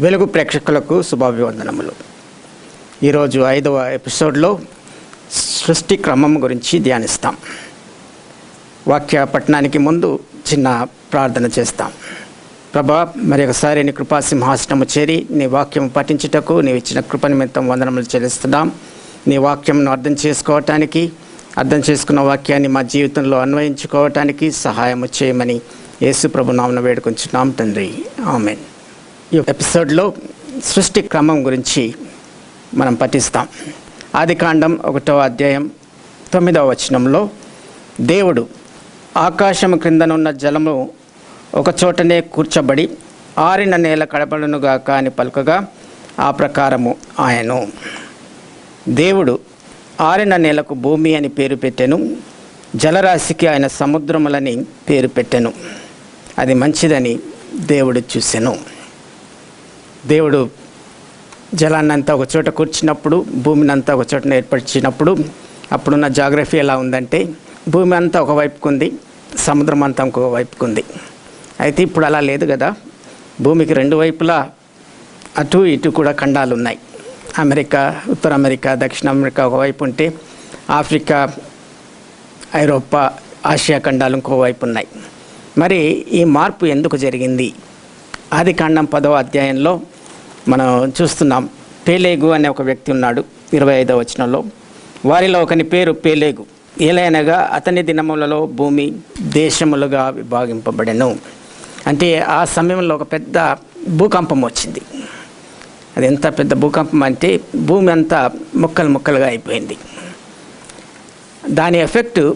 వెలుగు ప్రేక్షకులకు శుభాభివందనములు. ఈరోజు ఐదవ ఎపిసోడ్లో సృష్టి క్రమం గురించి ధ్యానిస్తాం. వాక్య పట్టణానికి ముందు చిన్న ప్రార్థన చేస్తాం. ప్రభా మరి ఒకసారి నీ కృపా సింహాసనము చేరి నీ వాక్యం పఠించుటకు నీవు ఇచ్చిన కృప నిమిత్తం వందనములు చెల్లిస్తున్నాం. నీ వాక్యంను అర్థం చేసుకోవటానికి అర్థం చేసుకున్న వాక్యాన్ని మా జీవితంలో అన్వయించుకోవటానికి సహాయము చేయమని యేసు ప్రభు నామన వేడుకొంచున్నాం తండ్రి. ఆమెన్. ఈ ఎపిసోడ్లో సృష్టి క్రమం గురించి మనం పఠిస్తాం. ఆదికాండం ఒకటో అధ్యాయం తొమ్మిదవ వచనంలో దేవుడు ఆకాశము క్రిందనున్న జలము ఒక చోటనే కూర్చబడి ఆరిన నేల కడపడునుగా కాని పలుకగా ఆ ప్రకారము ఆయను. దేవుడు ఆరిన నేలకు భూమి అని పేరు పెట్టెను జలరాశికి ఆయన సముద్రములని పేరు పెట్టెను. అది మంచిదని దేవుడు చూసెను. దేవుడు జలాన్నంతా ఒక చోట కూర్చున్నప్పుడు భూమిని అంతా ఒక చోట ఏర్పరిచినప్పుడు అప్పుడున్న జాగ్రఫీ ఎలా ఉందంటే భూమి అంతా ఒకవైపుకు ఉంది సముద్రం అంతా ఇంకొక వైపుకు ఉంది. అయితే ఇప్పుడు అలా లేదు కదా. భూమికి రెండు వైపులా అటు ఇటు కూడా ఖండాలు ఉన్నాయి. అమెరికా ఉత్తర అమెరికా దక్షిణ అమెరికా ఒకవైపు ఉంటే ఆఫ్రికా ఐరోపా ఆసియా ఖండాలు ఇంకోవైపు ఉన్నాయి. మరి ఈ మార్పు ఎందుకు జరిగింది? ఆది కాండం పదవ అధ్యాయంలో మనం చూస్తున్నాం పేలేగు అనే ఒక వ్యక్తి ఉన్నాడు ఇరవై ఐదవ వచనంలో. వారిలో ఒకని పేరు పేలేగు. ఏలైనగా అతని దినములలో భూమి దేశములుగా విభాగింపబడెను. అంటే ఆ సమయంలో ఒక పెద్ద భూకంపం వచ్చింది. అది ఎంత పెద్ద భూకంపం అంటే భూమి అంతా ముక్కలు ముక్కలుగా అయిపోయింది. దాని ఎఫెక్ట్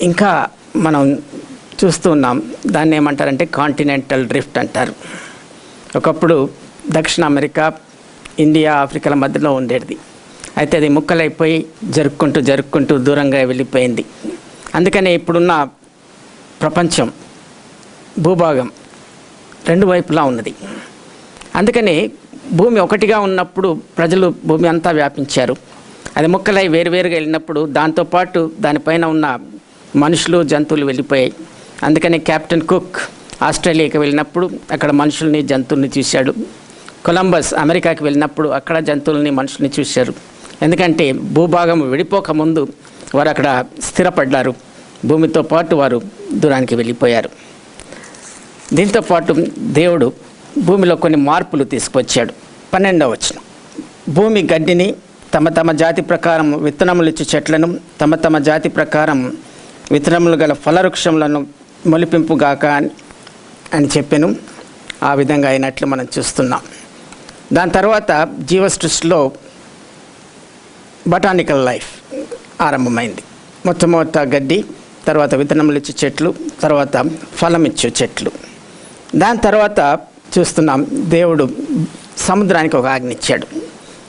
ఇంకా మనం చూస్తున్నాం దాన్ని ఏమంటారంటే కాంటినెంటల్ డ్రిఫ్ట్ అంటారు. ఒకప్పుడు దక్షిణ అమెరికా ఇండియా ఆఫ్రికాల మధ్యలో ఉండేది. అయితే అది ముక్కలైపోయి జరుపుకుంటూ జరుపుకుంటూ దూరంగా వెళ్ళిపోయింది. అందుకనే ఇప్పుడున్న ప్రపంచం భూభాగం రెండు వైపులా ఉన్నది. అందుకని భూమి ఒకటిగా ఉన్నప్పుడు ప్రజలు భూమి అంతా వ్యాపించారు. అది ముక్కలై వేరువేరుగా వెళ్ళినప్పుడు దాంతోపాటు దానిపైన ఉన్న మనుషులు జంతువులు వెళ్ళిపోయాయి. అందుకని కెప్టెన్ కుక్ ఆస్ట్రేలియాకి వెళ్ళినప్పుడు అక్కడ మనుషుల్ని జంతువుల్ని చూశాడు. కొలంబస్ అమెరికాకి వెళ్ళినప్పుడు అక్కడ జంతువుల్ని మనుషుల్ని చూశారు. ఎందుకంటే భూభాగం విడిపోకముందు వారు అక్కడ స్థిరపడ్డారు. భూమితో పాటు వారు దూరానికి వెళ్ళిపోయారు. దీంతో పాటు దేవుడు భూమిలో కొన్ని మార్పులు తీసుకొచ్చాడు. పన్నెండవ వచ్చిన భూమి గడ్డిని తమ తమ జాతి ప్రకారం విత్తనములు ఇచ్చే చెట్లను తమ తమ జాతి ప్రకారం విత్తనములు గల ఫలవృక్షములను మొలిపింపుగాక అని అని చెప్పాను. ఆ విధంగా అయినట్లు మనం చూస్తున్నాం. దాని తర్వాత జీవసృష్టిలో బటానికల్ లైఫ్ ఆరంభమైంది. మొట్టమొదట గడ్డి తర్వాత విత్తనములు ఇచ్చే చెట్లు తర్వాత ఫలం ఇచ్చే చెట్లు. దాని తర్వాత చూస్తున్నాం దేవుడు సముద్రానికి ఒక ఆజ్ఞ ఇచ్చాడు.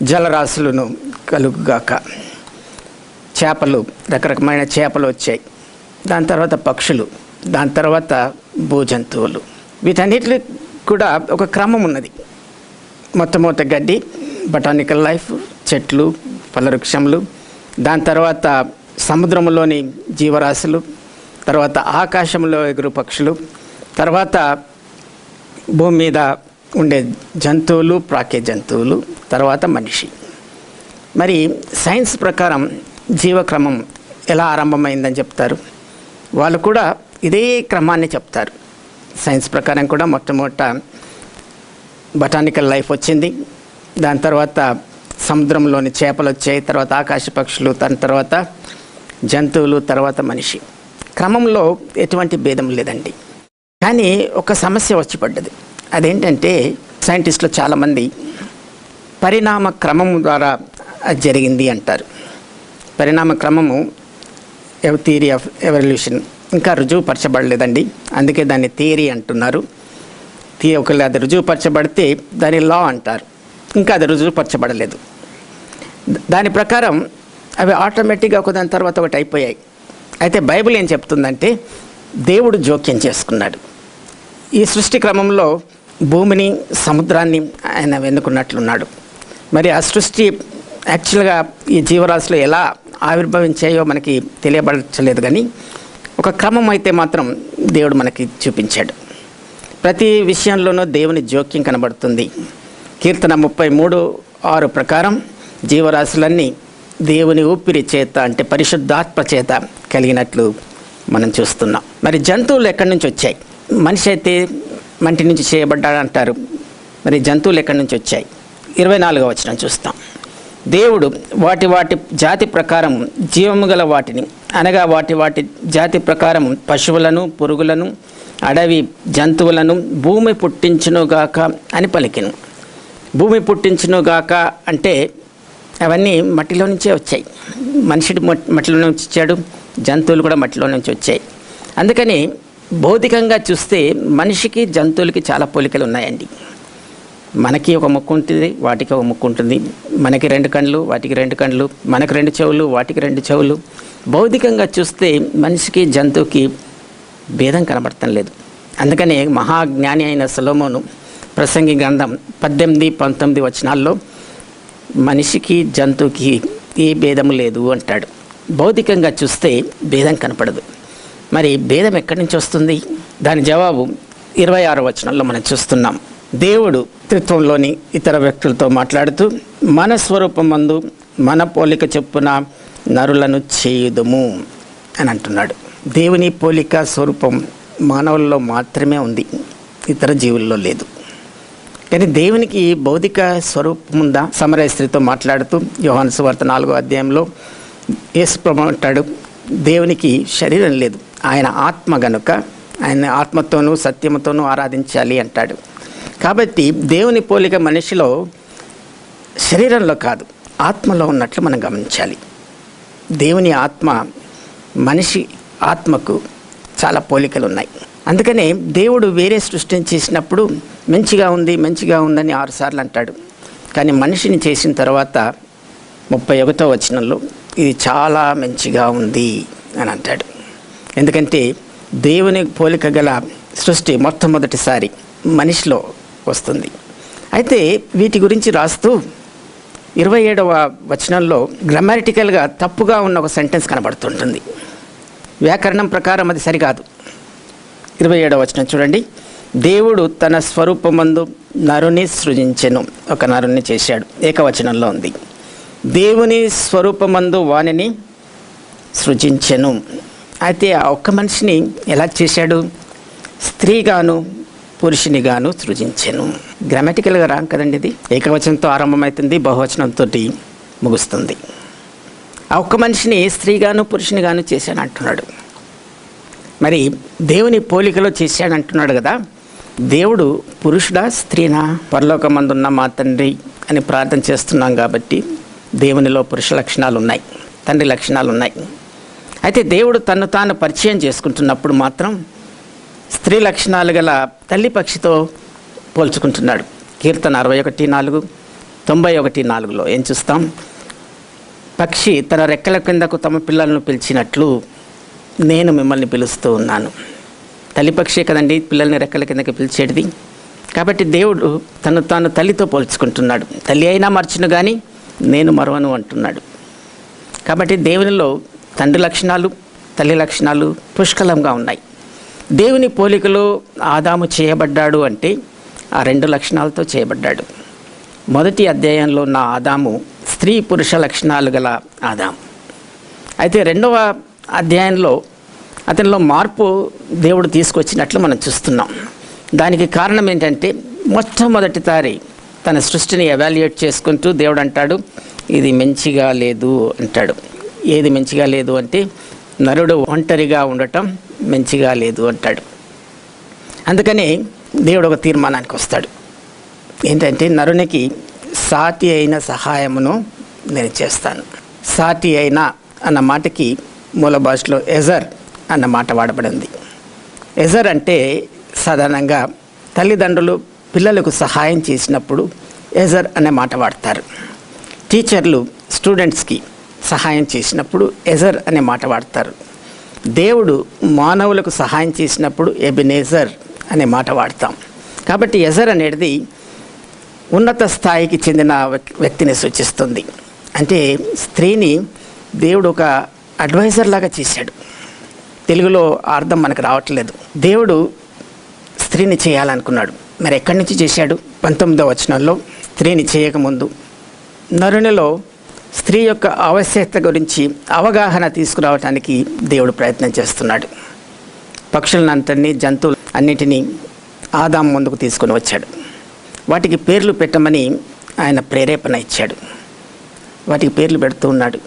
జలరాశులను కలుగుగాక. చేపలు రకరకమైన చేపలు వచ్చాయి. దాని తర్వాత పక్షులు దాని తర్వాత భూజంతువులు. వీటన్నిటి కూడా ఒక క్రమం ఉన్నది. మొట్టమొదట గడ్డి బటానికల్ లైఫ్ చెట్లు ఫలవృక్షములు. దాని తర్వాత సముద్రంలోని జీవరాశులు తర్వాత ఆకాశంలో ఎగురు పక్షులు తర్వాత భూమి మీద ఉండే జంతువులు ప్రాకే జంతువులు తర్వాత మనిషి. మరి సైన్స్ ప్రకారం జీవక్రమం ఎలా ఆరంభమైందని చెప్తారు? వాళ్ళు కూడా ఇదే క్రమాన్ని చెప్తారు. సైన్స్ ప్రకారం కూడా మొట్టమొదట బటానికల్ లైఫ్ వచ్చింది. దాని తర్వాత సముద్రంలోని చేపలు వచ్చాయి. తర్వాత ఆకాశ పక్షులు దాని తర్వాత జంతువులు తర్వాత మనిషి. క్రమంలో ఎటువంటి భేదం లేదండి. కానీ ఒక సమస్య వచ్చి పడ్డది. అదేంటంటే సైంటిస్టులు చాలామంది పరిణామ క్రమం ద్వారా అది జరిగింది అంటారు. పరిణామ క్రమము థియరీ ఆఫ్ ఎవల్యూషన్ ఇంకా రుజువుపరచబడలేదండి. అందుకే దాన్ని థియరీ అంటున్నారు. థీ అది రుజువుపరచబడితే దాని లా అంటారు. ఇంకా అది రుజువుపరచబడలేదు. దాని ప్రకారం అవి ఆటోమేటిక్గా ఒకదాని తర్వాత ఒకటి అయిపోయాయి. అయితే బైబిల్ ఏం చెప్తుందంటే దేవుడు జోక్యం చేసుకున్నాడు. ఈ సృష్టి క్రమంలో భూమిని సముద్రాన్ని ఆయన వెన్నుకున్నట్లున్నాడు మరి ఆ సృష్టి యాక్చువల్గా ఈ జీవరాశులు ఎలా ఆవిర్భవించాయో మనకి తెలియబడలేదు కానీ ఒక క్రమం అయితే మాత్రం దేవుడు మనకి చూపించాడు. ప్రతి విషయంలోనూ దేవుని జోక్యం కనబడుతుంది. కీర్తన ముప్పై మూడు ఆరు ప్రకారం జీవరాశులన్నీ దేవుని ఊపిరి చేత అంటే పరిశుద్ధాత్మ చేత కలిగినట్లు మనం చూస్తున్నాం. మరి జంతువులు ఎక్కడి నుంచి వచ్చాయి? మనిషి అయితే మంటి నుంచి చేయబడ్డాడు అంటారు. మరి జంతువులు ఎక్కడి నుంచి వచ్చాయి? ఇరవై నాలుగవ వచ్చిన చూస్తాం. దేవుడు వాటి వాటి జాతి ప్రకారం జీవము గల వాటిని అనగా వాటి వాటి జాతి ప్రకారం పశువులను పురుగులను అడవి జంతువులను భూమి పుట్టించునుగాక అని పలికిను. భూమి పుట్టించునుగాక అంటే అవన్నీ మట్టిలో నుంచే వచ్చాయి. మనిషి మట్టిలో నుంచి వచ్చాడు జంతువులు కూడా మట్టిలో నుంచి వచ్చాయి. అందుకని భౌతికంగా చూస్తే మనిషికి జంతువులకి చాలా పోలికలు ఉన్నాయండి. మనకి ఒక ముక్కు ఉంటుంది వాటికి ఒక ముక్కు ఉంటుంది. మనకి రెండు కండ్లు వాటికి రెండు కండ్లు మనకి రెండు చెవులు వాటికి రెండు చెవులు. భౌతికంగా చూస్తే మనిషికి జంతువుకి భేదం కనబడటం లేదు. అందుకనే మహాజ్ఞాని అయిన సొలోమోను ప్రసంగి గ్రంథం పద్దెనిమిది పంతొమ్మిది వచనాల్లో మనిషికి జంతువుకి ఏ భేదము లేదు అంటాడు. భౌతికంగా చూస్తే భేదం కనపడదు. మరి భేదం ఎక్కడి నుంచి వస్తుంది? దాని జవాబు ఇరవై ఆరు వచనంలో మనం చూస్తున్నాం. దేవుడు త్రిత్వంలోని ఇతర వ్యక్తులతో మాట్లాడుతూ మన స్వరూపం మందు మన పోలిక చెప్పున నరులను చేయుదుము అని అంటున్నాడు. దేవుని పోలిక స్వరూపం మానవుల్లో మాత్రమే ఉంది. ఇతర జీవుల్లో లేదు. కానీ దేవునికి భౌతిక స్వరూపం ఉందా? సమరస్త్రితో మాట్లాడుతూ యోహాను సువార్త నాలుగో అధ్యాయంలో యేసు అంటాడు దేవునికి శరీరం లేదు. ఆయన ఆత్మ గనుక ఆయన ఆత్మతోనూ సత్యముతోనూ ఆరాధించాలి అంటాడు. కాబట్టి దేవుని పోలిక మనిషిలో శరీరంలో కాదు ఆత్మలో ఉన్నట్లు మనం గమనించాలి. దేవుని ఆత్మ మనిషి ఆత్మకు చాలా పోలికలు ఉన్నాయి అందుకనే దేవుడు వేరే సృష్టిని చేసినప్పుడు మంచిగా ఉంది మంచిగా ఉందని ఆరుసార్లు అంటాడు. కానీ మనిషిని చేసిన తర్వాత ముప్పై ఒకటో వచనంలో ఇది చాలా మంచిగా ఉంది అని అంటాడు. ఎందుకంటే దేవుని పోలిక గల సృష్టి మొట్టమొదటిసారి మనిషిలో వస్తుంది. అయితే వీటి గురించి రాస్తూ ఇరవై ఏడవ వచనంలో గ్రామాటికల్గా తప్పుగా ఉన్న ఒక సెంటెన్స్ కనబడుతుంటుంది. వ్యాకరణం ప్రకారం అది సరికాదు. ఇరవై ఏడవ వచనం చూడండి. దేవుడు తన స్వరూపమందు నరుని సృజించెను. ఒక నరుని చేశాడు. ఏకవచనంలో ఉంది. దేవుని స్వరూపమందు వాణిని సృజించెను. అయితే ఆ ఒక్క మనిషిని ఎలా చేశాడు? స్త్రీగాను పురుషునిగాను సృజించెను. గ్రామాటికల్గా రాం కదండి ఇది. ఏకవచనంతో ఆరంభమవుతుంది. బహువచనంతో ముగుస్తుంది. ఆ ఒక్క మనిషిని స్త్రీగాను పురుషునిగాను చేశాడు అంటున్నాడు. మరి దేవుని పోలికలో చేశాడు అంటున్నాడు కదా దేవుడు పురుషుడా స్త్రీనా? పరలోకమందున్న మా తండ్రి అని ప్రార్థన చేస్తున్నాం కాబట్టి దేవునిలో పురుష లక్షణాలు ఉన్నాయి తండ్రి లక్షణాలు ఉన్నాయి అయితే దేవుడు తను తాను పరిచయం చేసుకుంటున్నప్పుడు మాత్రం స్త్రీ లక్షణాలు గల తల్లి పక్షితో పోల్చుకుంటున్నాడు. కీర్తన అరవై ఒకటి నాలుగు తొంభై ఒకటి నాలుగులో ఏం చూస్తాం? పక్షి తన రెక్కల కిందకు తమ పిల్లలను పిలిచినట్లు నేను మిమ్మల్ని పిలుస్తూ ఉన్నాను. తల్లి పక్షే కదండి పిల్లల్ని రెక్కల కిందకి పిలిచేటిది. కాబట్టి దేవుడు తను తాను తల్లితో పోల్చుకుంటున్నాడు. తల్లి అయినా మర్చును కానీ నేను మరవను అంటున్నాడు. కాబట్టి దేవునిలో తండ్రి లక్షణాలు తల్లి లక్షణాలు పుష్కలంగా ఉన్నాయి. దేవుని పోలికలో ఆదాము చేయబడ్డాడు అంటే ఆ రెండు లక్షణాలతో చేయబడ్డాడు. మొదటి అధ్యాయంలో ఉన్న ఆదాము స్త్రీ పురుష లక్షణాలు గల ఆదాము. అయితే రెండవ అధ్యాయంలో అతనిలో మార్పు దేవుడు తీసుకొచ్చినట్లు మనం చూస్తున్నాం. దానికి కారణం ఏంటంటే మొట్టమొదటిసారి తన సృష్టిని ఎవాల్యుయేట్ చేసుకుంటూ దేవుడు అంటాడు ఇది మంచిగా లేదు అంటాడు. ఏది మంచిగా లేదు అంటే నరుడు ఒంటరిగా ఉండటం మంచిగా లేదు అంటాడు. అందుకని దేవుడు ఒక తీర్మానానికి వస్తాడు. ఏంటంటే నరునికి సాటి అయిన సహాయమును నేను చేస్తాను. సాటి అయిన అన్న మాటకి మూల భాషలో ఎజర్ అన్న మాట వాడబడింది. ఎజర్ అంటే సాధారణంగా తల్లిదండ్రులు పిల్లలకు సహాయం చేసినప్పుడు ఎజర్ అనే మాట వాడతారు. టీచర్లు స్టూడెంట్స్కి సహాయం చేసినప్పుడు ఎజర్ అనే మాట వాడతారు. దేవుడు మానవులకు సహాయం చేసినప్పుడు ఎబినేజర్ అనే మాట వాడతాం. కాబట్టి ఎజర్ అనేది ఉన్నత స్థాయికి చెందిన వ్యక్- వ్యక్తిని సూచిస్తుంది. అంటే స్త్రీని దేవుడు ఒక అడ్వైజర్ లాగా చేశాడు. తెలుగులో అర్థం మనకు రావట్లేదు. దేవుడు స్త్రీని చేయాలనుకున్నాడు. మరి ఎక్కడి నుంచి చేశాడు? పంతొమ్మిదవ వచనంలో స్త్రీని చేయకముందు నరునిలో స్త్రీ యొక్క ఆవశ్యకత గురించి అవగాహన తీసుకురావటానికి దేవుడు ప్రయత్నం చేస్తున్నాడు. పక్షులనంతటినీ జంతువులు అన్నిటినీ ఆదాం ముందుకు తీసుకొని వచ్చాడు. వాటికి పేర్లు పెట్టమని ఆయన ప్రేరేపణ ఇచ్చాడు. వాటికి పేర్లు పెడుతూ ఉన్నాడు.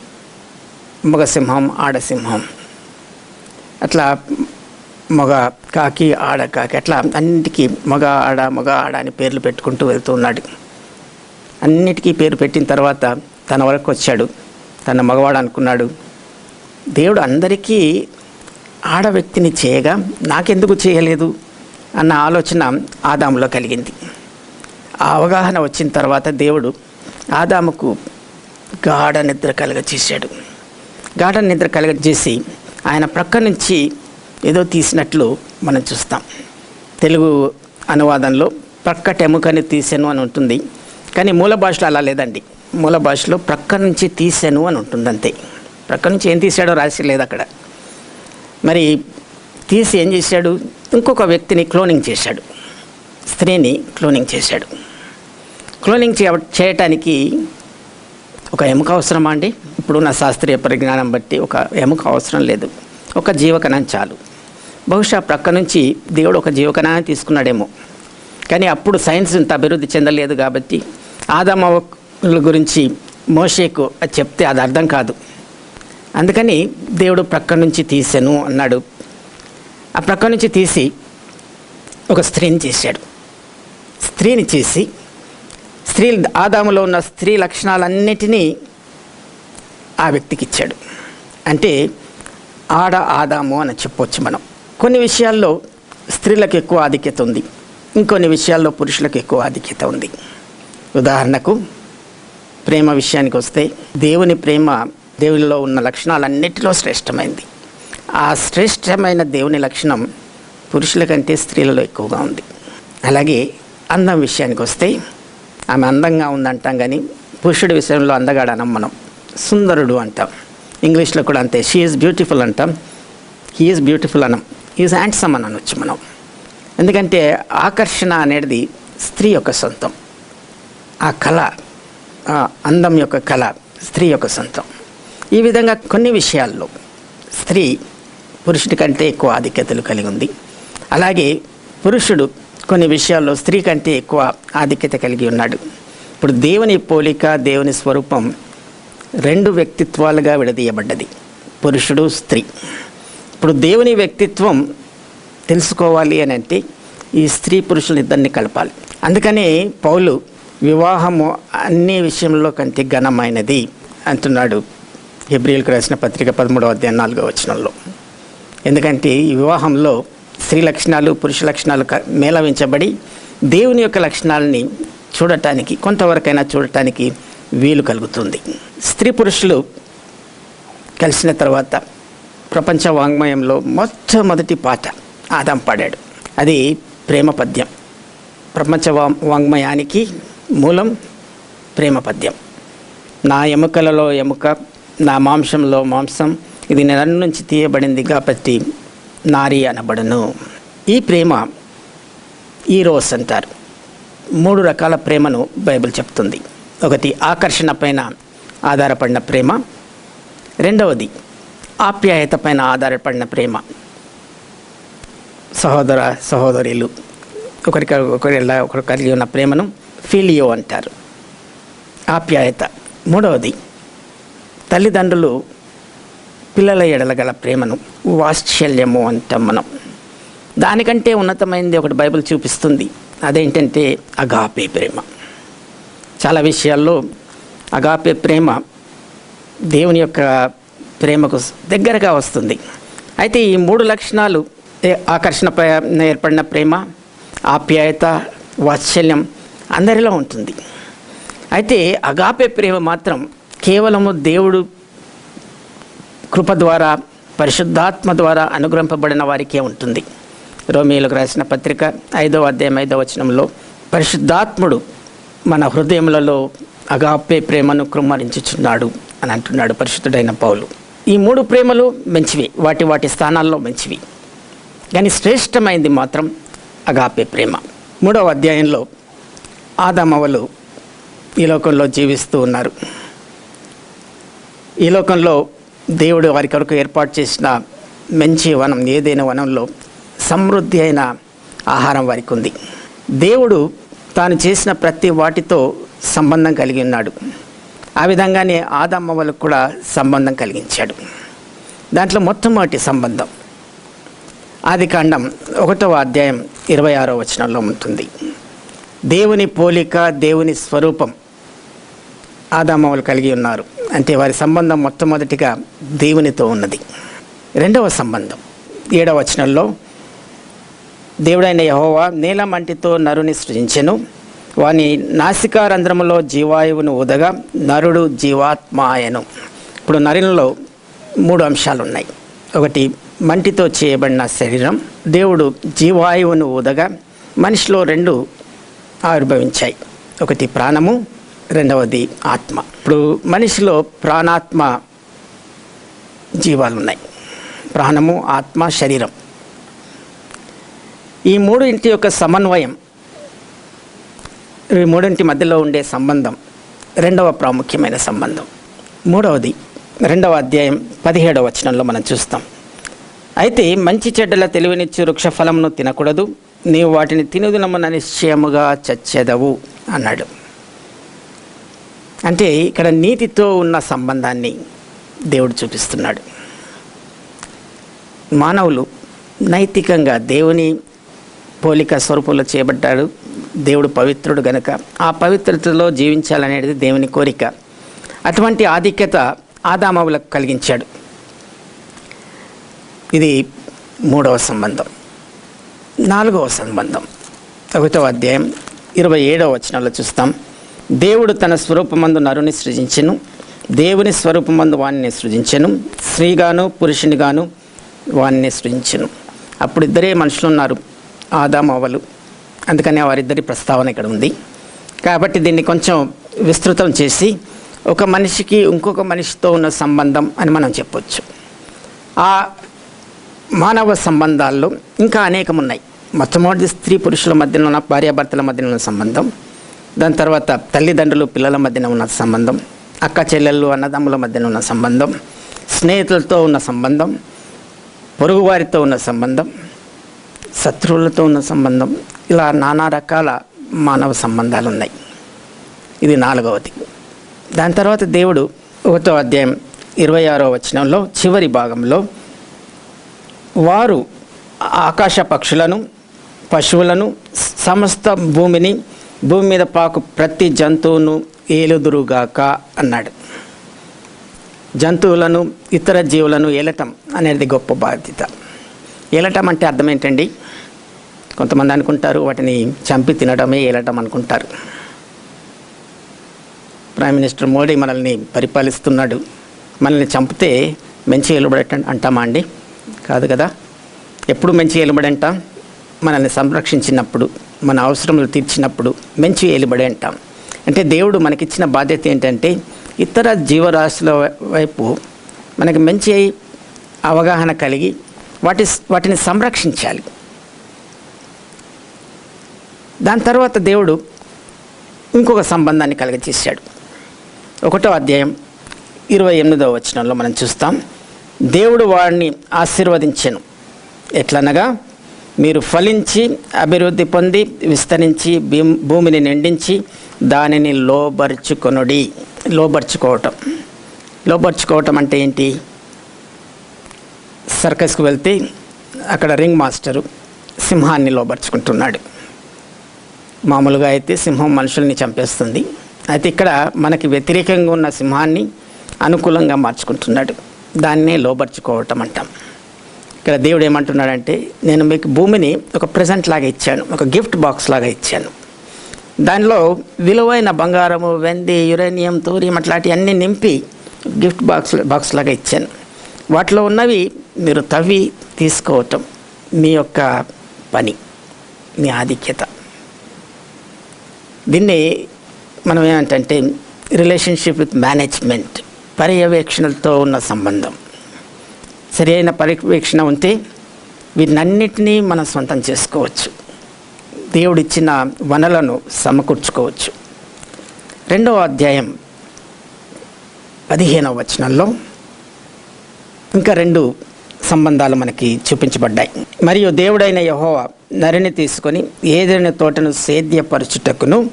మగసింహం ఆడసింహం అట్లా మగ కాకి ఆడ కాకి అట్లా అన్నిటికీ మగ ఆడ మగ ఆడ అని పేర్లు పెట్టుకుంటూ వెళ్తూ ఉన్నాడు. అన్నిటికీ పేరు పెట్టిన తర్వాత తన వరకు వచ్చాడు. తన మగవాడు అనుకున్నాడు దేవుడు అందరికీ ఆడ వ్యక్తిని చేయగా నాకెందుకు చేయలేదు? అన్న ఆలోచన ఆదాములో కలిగింది. ఆ అవగాహన వచ్చిన తర్వాత దేవుడు ఆదాముకు గాఢ నిద్ర కలగచేశాడు గాఢ నిద్ర కలగజేసి ఆయన ప్రక్క నుంచి ఏదో తీసినట్లు మనం చూస్తాం. తెలుగు అనువాదంలో ప్రక్క ఎముకని తీసాను అని ఉంటుంది. కానీ మూల భాషలో అలా లేదండి. మూల భాషలో ప్రక్క నుంచి తీసాను అని ఉంటుంది అంతే ప్రక్క నుంచి ఏం తీసాడో రాసి లేదు అక్కడ. మరి తీసి ఏం చేశాడు? ఇంకొక వ్యక్తిని క్లోనింగ్ చేశాడు. స్త్రీని క్లోనింగ్ చేశాడు. క్లోనింగ్ చేయ చేయటానికి ఒక ఎముక అవసరమా అండి? నా శాస్త్రీయ పరిజ్ఞానం బట్టి ఒక ఎముక అవసరం లేదు. ఒక జీవకణం చాలు. బహుశా ప్రక్క నుంచి దేవుడు ఒక జీవకణాన్ని తీసుకున్నాడేమో. కానీ అప్పుడు సైన్స్ ఇంత అభివృద్ధి చెందలేదు కాబట్టి ఆదామల గురించి మోషేకు అది చెప్తే అది అర్థం కాదు. అందుకని దేవుడు ప్రక్క నుంచి తీసాను అన్నాడు. ఆ ప్రక్క నుంచి తీసి ఒక స్త్రీని చేశాడు. స్త్రీని చేసి స్త్రీ ఆదాములో ఉన్న స్త్రీ లక్షణాలన్నిటినీ ఆ వ్యక్తికి ఇచ్చాడు. అంటే ఆడ ఆదాము అని చెప్పొచ్చు మనం. కొన్ని విషయాల్లో స్త్రీలకు ఎక్కువ ఆధిక్యత ఉంది. ఇంకొన్ని విషయాల్లో పురుషులకు ఎక్కువ ఆధిక్యత ఉంది. ఉదాహరణకు ప్రేమ విషయానికి వస్తే దేవుని ప్రేమ దేవునిలో ఉన్న లక్షణాలన్నిటిలో శ్రేష్టమైంది. ఆ శ్రేష్టమైన దేవుని లక్షణం పురుషుల కంటే స్త్రీలలో ఎక్కువగా ఉంది. అలాగే అందం విషయానికి వస్తే ఆమె అందంగా ఉందంటాం కానీ పురుషుడి విషయంలో అందగాడు అనం మనం. సుందరుడు అంటాం. ఇంగ్లీష్లో కూడా అంతే. షీఈస్ బ్యూటిఫుల్ అంటాం. హీఈస్ బ్యూటిఫుల్ అనం. ఈజ్ హ్యాండ్సమ్ అని అనొచ్చు మనం. ఎందుకంటే ఆకర్షణ అనేది స్త్రీ యొక్క సొంతం. ఆ కళ అందం యొక్క కళ స్త్రీ యొక్క సొంతం. ఈ విధంగా కొన్ని విషయాల్లో స్త్రీ పురుషుడి కంటే ఎక్కువ ఆధిక్యతలు కలిగి ఉంది. అలాగే పురుషుడు కొన్ని విషయాల్లో స్త్రీ కంటే ఎక్కువ ఆధిక్యత కలిగి ఉన్నాడు. ఇప్పుడు దేవుని పోలిక దేవుని స్వరూపం రెండు వ్యక్తిత్వాలుగా విడదీయబడ్డది. పురుషుడు స్త్రీ. ఇప్పుడు దేవుని వ్యక్తిత్వం తెలుసుకోవాలి అని అంటే ఈ స్త్రీ పురుషులు ఇద్దరిని కలపాలి. అందుకని పౌలు వివాహము అన్ని విషయంలో కంటే ఘనమైనది అంటున్నాడు. హెబ్రిల్కి రాసిన పత్రిక పదమూడవ అధ్యాయం నాలుగవ వచనంలో. ఎందుకంటే ఈ వివాహంలో స్త్రీ లక్షణాలు పురుష లక్షణాలు క- మేళవించబడి దేవుని యొక్క లక్షణాలని చూడటానికి కొంతవరకైనా చూడటానికి వీలు కలుగుతుంది. స్త్రీ పురుషులు కలిసిన తర్వాత ప్రపంచ వాంగ్మయంలో మొట్టమొదటి పాట ఆదాం పాడాడు. అది ప్రేమ పద్యం. ప్రపంచ వాం- వాంగ్మయానికి మూలం ప్రేమ పద్యం. నా ఎముకలలో ఎముక నా మాంసంలో మాంసం ఇది నన్ను నుంచి తీయబడింది కాబట్టి నారి అనబడును. ఈ ప్రేమ ఈరోస్ అంటారు. మూడు రకాల ప్రేమను బైబిల్ చెప్తుంది. ఒకటి ఆకర్షణ పైన ఆధారపడిన ప్రేమ. రెండవది ఆప్యాయత పైన ఆధారపడిన ప్రేమ. సహోదర సహోదరులు ఒకరికి ఒకరిలా ఒకరు కలిగి ఉన్న ప్రేమను ఫీలియో అంటారు. ఆప్యాయత. మూడవది తల్లిదండ్రులు పిల్లల ఎడల గల ప్రేమను వాత్సల్యము అంటాం మనం. దానికంటే ఉన్నతమైనది ఒకటి బైబిల్ చూపిస్తుంది. అదేంటంటే అగాపే ప్రేమ. చాలా విషయాల్లో అగాపే ప్రేమ దేవుని యొక్క ప్రేమకు దగ్గరగా వస్తుంది. అయితే ఈ మూడు లక్షణాలు ఆకర్షణ ఆకర్షణపై ఏర్పడిన ప్రేమ ఆప్యాయత వాత్సల్యం అందరిలో ఉంటుంది. అయితే అగాపే ప్రేమ మాత్రం కేవలము దేవుడు కృప ద్వారా పరిశుద్ధాత్మ ద్వారా అనుగ్రహింపబడిన వారికే ఉంటుంది. రోమిలకు రాసిన పత్రిక ఐదవ అధ్యాయం ఐదవ వచనంలో పరిశుద్ధాత్ముడు మన హృదయములలో అగాపే ప్రేమను కృమ్మరించుచున్నాడు అని అంటున్నాడు పరిశుద్ధుడైన పౌలు. ఈ మూడు ప్రేమలు మంచివి వాటి వాటి స్థానాల్లో మంచివి. కానీ శ్రేష్టమైంది మాత్రం అగాపే ప్రేమ. మూడవ అధ్యాయంలో ఆదామవలు ఈ లోకంలో జీవిస్తూ ఉన్నారు. ఈ లోకంలో దేవుడు వారి కొరకు ఏర్పాటు చేసిన మంచి వనం ఏదైనా వనంలో సమృద్ధి అయిన ఆహారం వారికి ఉంది. దేవుడు తాను చేసిన ప్రతి వాటితో సంబంధం కలిగి ఉన్నాడు. ఆ విధంగానే ఆదమ్మ వాళ్ళకు కూడా సంబంధం కలిగించాడు. దాంట్లో మొట్టమొదటి సంబంధం ఆది కాండం ఒకటవ అధ్యాయం ఇరవై ఆరో వచనంలో ఉంటుంది. దేవుని పోలిక దేవుని స్వరూపం ఆదామవులు కలిగి ఉన్నారు. అంటే వారి సంబంధం మొట్టమొదటిగా దేవునితో ఉన్నది. రెండవ సంబంధం. ఏడవ వచనంలో దేవుడైన యహోవా నీలమంటితో నరుని సృజించెను. వాని నాసికారంధ్రములో జీవాయువును ఉదగా నరుడు జీవాత్మాయను ఇప్పుడు నరునిలో మూడు అంశాలు ఉన్నాయి ఒకటి మంటితో చేయబడిన శరీరం. దేవుడు జీవాయువును ఊదగా మనిషిలో రెండు ఆవిర్భవించాయి. ఒకటి ప్రాణము. రెండవది ఆత్మ. ఇప్పుడు మనిషిలో ప్రాణాత్మ జీవాలు ఉన్నాయి ప్రాణము ఆత్మ శరీరం. ఈ మూడింటి యొక్క సమన్వయం ఈ మూడింటి మధ్యలో ఉండే సంబంధం రెండవ ప్రాముఖ్యమైన సంబంధం. మూడవది రెండవ అధ్యాయం పదిహేడవ వచనంలో మనం చూస్తాం. అయితే మంచి చెడ్డల తెలివినిచ్చు వృక్ష ఫలమును తినకూడదు నీవు వాటిని తినుదినమున నిశ్చయముగా చచ్చెదవు అన్నాడు. అంటే ఇక్కడ నీతితో ఉన్న సంబంధాన్ని దేవుడు చూపిస్తున్నాడు. మానవులు నైతికంగా దేవుని పోలిక స్వరూపంలో చేపట్టాడు దేవుడు పవిత్రుడు గనుక. ఆ పవిత్రతలో జీవించాలనేది దేవుని కోరిక. అటువంటి ఆధిక్యత ఆదామవులకు కలిగించాడు. ఇది మూడవ సంబంధం. నాలుగవ సంబంధం. ఒకటవ అధ్యాయం ఇరవై ఏడవ వచనంలో చూస్తాం. దేవుడు తన స్వరూపమందు నరుని సృజించెను. దేవుని స్వరూపమందు వాణ్ణి సృజించెను. స్త్రీగాను పురుషునిగాను వాణ్ణి సృజించెను. అప్పుడు ఇద్దరే మనుషులు ఉన్నారు. ఆదాం అందుకని వారిద్దరి ప్రస్తావన ఇక్కడ ఉంది. కాబట్టి దీన్ని కొంచెం విస్తృతం చేసి ఒక మనిషికి ఇంకొక మనిషితో ఉన్న సంబంధం అని మనం చెప్పొచ్చు. ఆ మానవ సంబంధాల్లో ఇంకా అనేకం ఉన్నాయి మొట్టమొదటి స్త్రీ పురుషుల మధ్యన ఉన్న భార్యాభర్తల మధ్యన ఉన్న సంబంధం. దాని తర్వాత తల్లిదండ్రులు పిల్లల మధ్యన ఉన్న సంబంధం అక్క చెల్లెళ్ళు అన్నదమ్ముల మధ్యన ఉన్న సంబంధం స్నేహితులతో ఉన్న సంబంధం పొరుగువారితో ఉన్న సంబంధం శత్రువులతో ఉన్న సంబంధం ఇలా నానా రకాల మానవ సంబంధాలు ఉన్నాయి ఇది నాలుగవది. దాని తర్వాత దేవుడు ఒకటో అధ్యాయం ఇరవై ఆరో వచనంలో చివరి భాగంలో వారు ఆకాశ పక్షులను పశువులను సమస్త భూమిని భూమి మీద పాకు ప్రతి జంతువును ఏలుదురుగాక అన్నాడు. జంతువులను ఇతర జీవులను ఏలటం అనేది గొప్ప బాధ్యత. ఏలటం అంటే అర్థం ఏంటండి? కొంతమంది అనుకుంటారు వాటిని చంపి తినడమే ఏలటం అనుకుంటారు. ప్రైమ్ మినిస్టర్ మోడీ మనల్ని పరిపాలిస్తున్నాడు. మనల్ని చంపితే మంచి ఎలుబడట అంటామా అండి? కాదు కదా? ఎప్పుడు మంచి ఏలుబడి అంటాం? మనల్ని సంరక్షించినప్పుడు. మన అవసరములు తీర్చినప్పుడు మంచి ఎలుబడి అంటాం. అంటే దేవుడు మనకిచ్చిన బాధ్యత ఏంటంటే ఇతర జీవరాశుల వైపు మనకి మంచి అవగాహన కలిగి వాటి వాటిని సంరక్షించాలి. దాని తర్వాత దేవుడు ఇంకొక సంబంధాన్ని కలగచేశాడు ఒకటో అధ్యాయం ఇరవై ఎనిమిదవ వచనంలో మనం చూస్తాం. దేవుడు వాడిని ఆశీర్వదించెను. ఎట్లనగా మీరు ఫలించి అభివృద్ధి పొంది విస్తరించి భీమ్- భూమిని నిండించి దానిని లోబరుచుకొనుడి. లోబరుచుకోవటం. లోబరుచుకోవటం అంటే ఏంటి? సర్కస్కి వెళ్తే అక్కడ రింగ్ మాస్టరు సింహాన్ని లోబరుచుకుంటున్నాడు. మామూలుగా అయితే సింహం మనుషుల్ని చంపేస్తుంది. అయితే ఇక్కడ మనకి వ్యతిరేకంగా ఉన్న సింహాన్ని అనుకూలంగా మార్చుకుంటున్నాడు. దాన్నే లోబర్చుకోవటం అంటాం. ఇక్కడ దేవుడు ఏమంటున్నాడంటే నేను మీకు భూమిని ఒక ప్రజెంట్ లాగా ఇచ్చాను ఒక గిఫ్ట్ బాక్స్ లాగా ఇచ్చాను. దానిలో విలువైన బంగారము వెండి యురేనియం తూరియం అట్లాంటివన్నీ నింపి గిఫ్ట్ బాక్స్ బాక్స్ లాగా ఇచ్చాను. వాటిలో ఉన్నవి మీరు తవ్వి తీసుకోవటం మీ యొక్క పని మీ ఆధిక్యత. దీన్ని మనం ఏమంటే రిలేషన్షిప్ విత్ మేనేజ్మెంట్ పర్యవేక్షణలతో ఉన్న సంబంధం. సరైన పర్యవేక్షణ ఉంటే వీటన్నిటినీ మనం సొంతం చేసుకోవచ్చు. దేవుడిచ్చిన వనలను సమకూర్చుకోవచ్చు. రెండవ అధ్యాయం పదిహేనవ వచనంలో ఇంకా రెండు సంబంధాలు మనకి చూపించబడ్డాయి. మరియు దేవుడైన యహోవ నరిని తీసుకొని ఏదైనా తోటను సేద్యపరచుటకును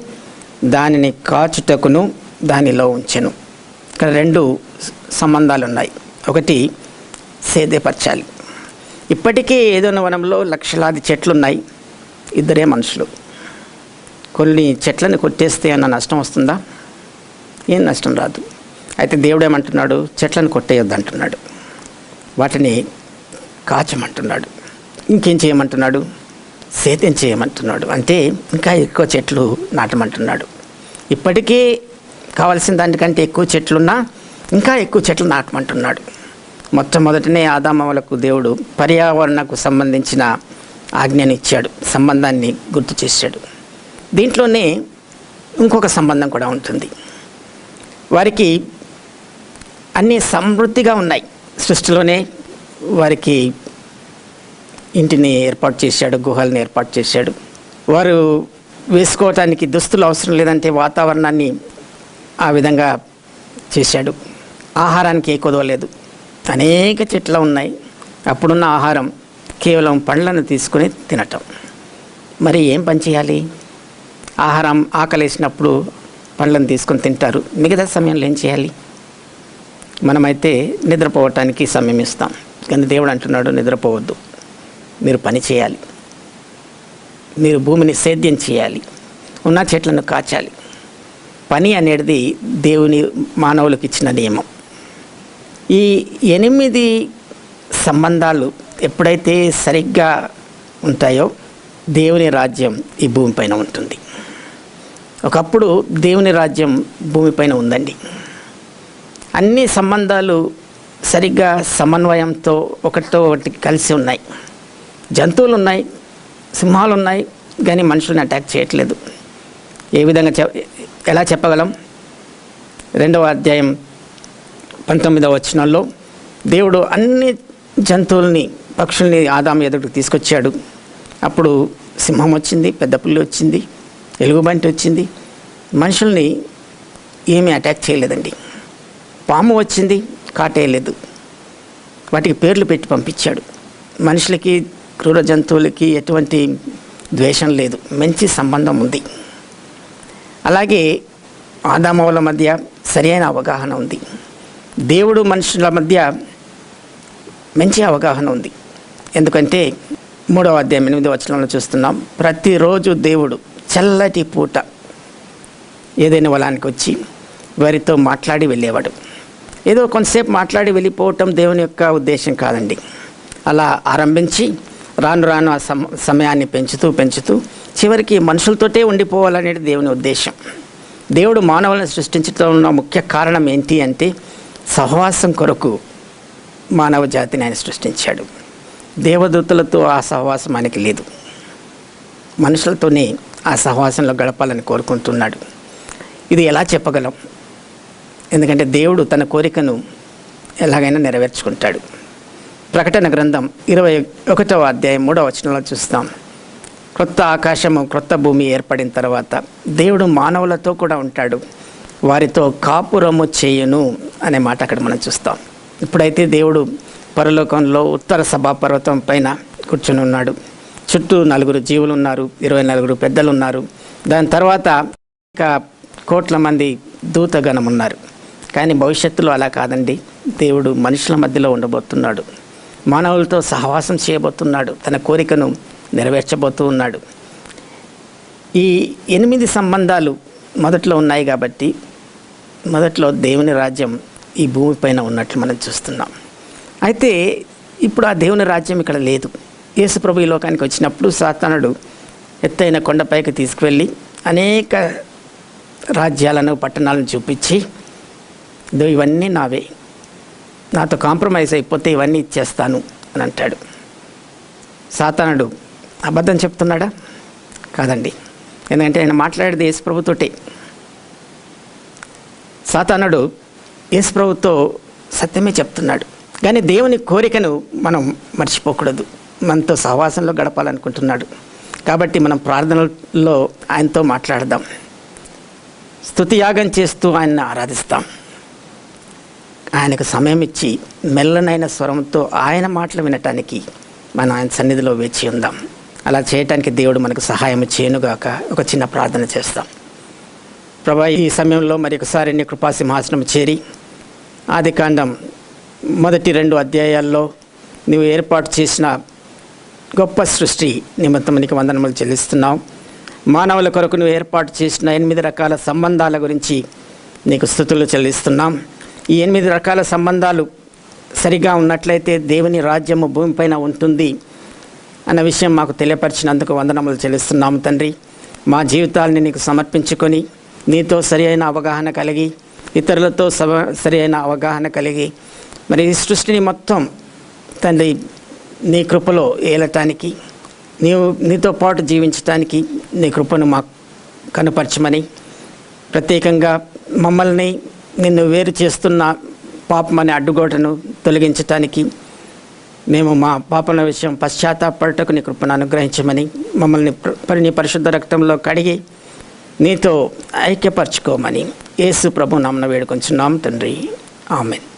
దానిని కాచుటకును దానిలో ఉంచెను. ఇక్కడ రెండు సంబంధాలు ఉన్నాయి ఒకటి సేద్యపరచాలి ఇప్పటికీ ఏదైనా వనంలో లక్షలాది చెట్లు ఉన్నాయి ఇద్దరే మనుషులు. కొన్ని చెట్లను కొట్టేస్తే అన్న నష్టం వస్తుందా? ఏం నష్టం రాదు. అయితే దేవుడు ఏమంటున్నాడు చెట్లను కొట్టేయొద్దు అంటున్నాడు వాటిని కాచమంటున్నాడు. ఇంకేం చేయమంటున్నాడు? సేద్యం చేయమంటున్నాడు. అంటే ఇంకా ఎక్కువ చెట్లు నాటమంటున్నాడు. ఇప్పటికీ కావాల్సిన దానికంటే ఎక్కువ చెట్లున్నా ఇంకా ఎక్కువ చెట్లు నాటమంటున్నాడు. మొట్టమొదటనే ఆదామవలకు దేవుడు పర్యావరణకు సంబంధించిన ఆజ్ఞని ఇచ్చాడు సంబంధాన్ని గుర్తు చేశాడు. దీంట్లోనే ఇంకొక సంబంధం కూడా ఉంటుంది. వారికి అన్నీ సమృద్ధిగా ఉన్నాయి. సృష్టిలోనే వారికి ఇంటిని ఏర్పాటు చేశాడు గుహల్ని ఏర్పాటు చేశాడు. వారు వేసుకోవటానికి దుస్తులు అవసరం లేదంటే వాతావరణాన్ని ఆ విధంగా చేశాడు. ఆహారానికి ఏ కొదవలేదు అనేక చెట్లు ఉన్నాయి. అప్పుడున్న ఆహారం కేవలం పండ్లను తీసుకుని తినటం. మరి ఏం పని చేయాలి? ఆహారం ఆకలేసినప్పుడు పండ్లను తీసుకొని తింటారు. మిగతా సమయంలో ఏం చేయాలి? మనమైతే నిద్రపోవటానికి సమయం ఇస్తాం. కానీ దేవుడు అంటున్నాడు నిద్రపోవద్దు. మీరు పని చేయాలి. మీరు భూమిని సేద్యం చేయాలి. ఉన్న చెట్లను కాచాలి. పని అనేది దేవుని మానవులకు ఇచ్చిన నియమం. ఈ ఎనిమిది సంబంధాలు ఎప్పుడైతే సరిగ్గా ఉంటాయో దేవుని రాజ్యం ఈ భూమిపైన ఉంటుంది. ఒకప్పుడు దేవుని రాజ్యం భూమిపైన ఉందండి. అన్ని సంబంధాలు సరిగ్గా సమన్వయంతో ఒకటితో ఒకటి కలిసి ఉన్నాయి. జంతువులు ఉన్నాయి సింహాలు ఉన్నాయి కానీ మనుషుల్ని అటాక్ చేయట్లేదు. ఏ విధంగా చె ఎలా చెప్పగలం? రెండవ అధ్యాయం పంతొమ్మిదవ వచనంలో దేవుడు అన్ని జంతువుల్ని పక్షుల్ని ఆదాము ఎదుటికి తీసుకొచ్చాడు. అప్పుడు సింహం వచ్చింది పెద్ద పుల్లి వచ్చింది ఎలుగుబంటి వచ్చింది. మనుషుల్ని ఏమీ అటాక్ చేయలేదండి. పాము వచ్చింది కాటేయలేదు వాటికి పేర్లు పెట్టి పంపించాడు. మనుషులకి క్రూర జంతువులకి ఎటువంటి ద్వేషం లేదు. మంచి సంబంధం ఉంది. అలాగే ఆదామవుల మధ్య సరైన అవగాహన ఉంది. దేవుడు మనుషుల మధ్య మంచి అవగాహన ఉంది. ఎందుకంటే మూడవ అధ్యాయం ఎనిమిది వచనంలో చూస్తున్నాం ప్రతిరోజు దేవుడు చల్లటి పూట ఏదైనా వలానికి వచ్చి వారితో మాట్లాడి వెళ్ళేవాడు. ఏదో కొంతసేపు మాట్లాడి వెళ్ళిపోవటం దేవుని యొక్క ఉద్దేశం కాదండి. అలా ఆరంభించి రాను రాను ఆ సమ సమయాన్ని పెంచుతూ పెంచుతూ చివరికి మనుషులతోటే ఉండిపోవాలనేది దేవుని ఉద్దేశం. దేవుడు మానవులను సృష్టించడం ఉన్న ముఖ్య కారణం ఏంటి అంటే సహవాసం కొరకు మానవ జాతిని ఆయన సృష్టించాడు. దేవదూతలతో ఆ సహవాసం ఆయనకి లేదు. మనుషులతోనే ఆ సహవాసంలో గడపాలని కోరుకుంటున్నాడు. ఇది ఎలా చెప్పగలం? ఎందుకంటే దేవుడు తన కోరికను ఎలాగైనా నెరవేర్చుకుంటాడు. ప్రకటన గ్రంథం ఇరవై ఒకటవ అధ్యాయం మూడవ వచనంలో చూస్తాం. క్రొత్త ఆకాశము క్రొత్త భూమి ఏర్పడిన తర్వాత దేవుడు మానవులతో కూడా ఉంటాడు. వారితో కాపురము చేయును అనే మాట అక్కడ మనం చూస్తాం. ఇప్పుడైతే దేవుడు పరలోకంలో ఉత్తర సభా పర్వతం పైన కూర్చుని ఉన్నాడు. చుట్టూ నలుగురు జీవులు ఉన్నారు ఇరవై నలుగురు పెద్దలు ఉన్నారు. దాని తర్వాత ఇంకా కోట్ల మంది దూతగణం ఉన్నారు. కానీ భవిష్యత్తులో అలా కాదండి. దేవుడు మనుషుల మధ్యలో ఉండబోతున్నాడు. మానవులతో సహవాసం చేయబోతున్నాడు. తన కోరికను నెరవేర్చబోతూ ఉన్నాడు. ఈ ఎనిమిది సంబంధాలు మొదట్లో ఉన్నాయి కాబట్టి మొదట్లో దేవుని రాజ్యం ఈ భూమిపైన ఉన్నట్లు మనం చూస్తున్నాం. అయితే ఇప్పుడు ఆ దేవుని రాజ్యం ఇక్కడ లేదు. యేసుప్రభు ఈ లోకానికి వచ్చినప్పుడు సాతానుడు ఎత్తైన కొండపైకి తీసుకువెళ్ళి అనేక రాజ్యాలను పట్టణాలను చూపించి ఇవన్నీ నావే. నాతో కాంప్రమైజ్ అయిపోతే ఇవన్నీ ఇచ్చేస్తాను అని అంటాడు. సాతానుడు అబద్ధం చెప్తున్నాడా? కాదండి. ఎందుకంటే ఆయన మాట్లాడేది యేసుప్రభుతోటే సాతానుడు యేసుప్రభుతో సత్యమే చెప్తున్నాడు. కానీ దేవుని కోరికను మనం మర్చిపోకూడదు. మనతో సహవాసంలో గడపాలనుకుంటున్నాడు. కాబట్టి మనం ప్రార్థనలో ఆయనతో మాట్లాడదాం. స్తుతియాగం చేస్తూ ఆయన్ని ఆరాధిస్తాం. ఆయనకు సమయం ఇచ్చి మెల్లనైన స్వరంతో ఆయన మాటలు వినటానికి మనం ఆయన సన్నిధిలో వేచి ఉందాం. అలా చేయటానికి దేవుడు మనకు సహాయం చేయనుగాక ఒక చిన్న ప్రార్థన చేస్తాం. ప్రభా ఈ సమయంలో మరి ఒకసారి నీ కృపాసింహాసనం చేరి ఆదికాండం మొదటి రెండు అధ్యాయాల్లో నువ్వు ఏర్పాటు చేసిన గొప్ప సృష్టి నిమిత్తం నీకు వందనములు చెల్లిస్తున్నావు మానవుల కొరకు నువ్వు ఏర్పాటు చేసిన ఎనిమిది రకాల సంబంధాల గురించి నీకు స్థుతులు చెల్లిస్తున్నాం. ఈ ఎనిమిది రకాల సంబంధాలు సరిగా ఉన్నట్లయితే దేవుని రాజ్యము భూమిపైన ఉంటుంది అన్న విషయం మాకు తెలియపరిచినందుకు వందనములు చెల్లిస్తున్నాము తండ్రి. మా జీవితాల్ని నీకు సమర్పించుకొని నీతో సరి అయిన అవగాహన కలిగి ఇతరులతో సమ సరి అయిన అవగాహన కలిగి మరి ఈ సృష్టిని మొత్తం తండ్రి నీ కృపలో ఏలటానికి నీవు నీతో పాటు జీవించటానికి నీ కృపను మాకు కనపరచమని ప్రత్యేకంగా మమ్మల్ని నిన్ను వేరు చేస్తున్న పాపం అనే అడ్డుగోటను తొలగించటానికి మేము మా పాపల విషయం పశ్చాత్తాపడటకు నీ కృపను అనుగ్రహించమని మమ్మల్ని నీ పరిశుద్ధ రక్తంలో కడిగి నీతో ఐక్యపరచుకోమని యేసు ప్రభు నామన వేడుకొంచున్నాం తండ్రి. ఆమెన్.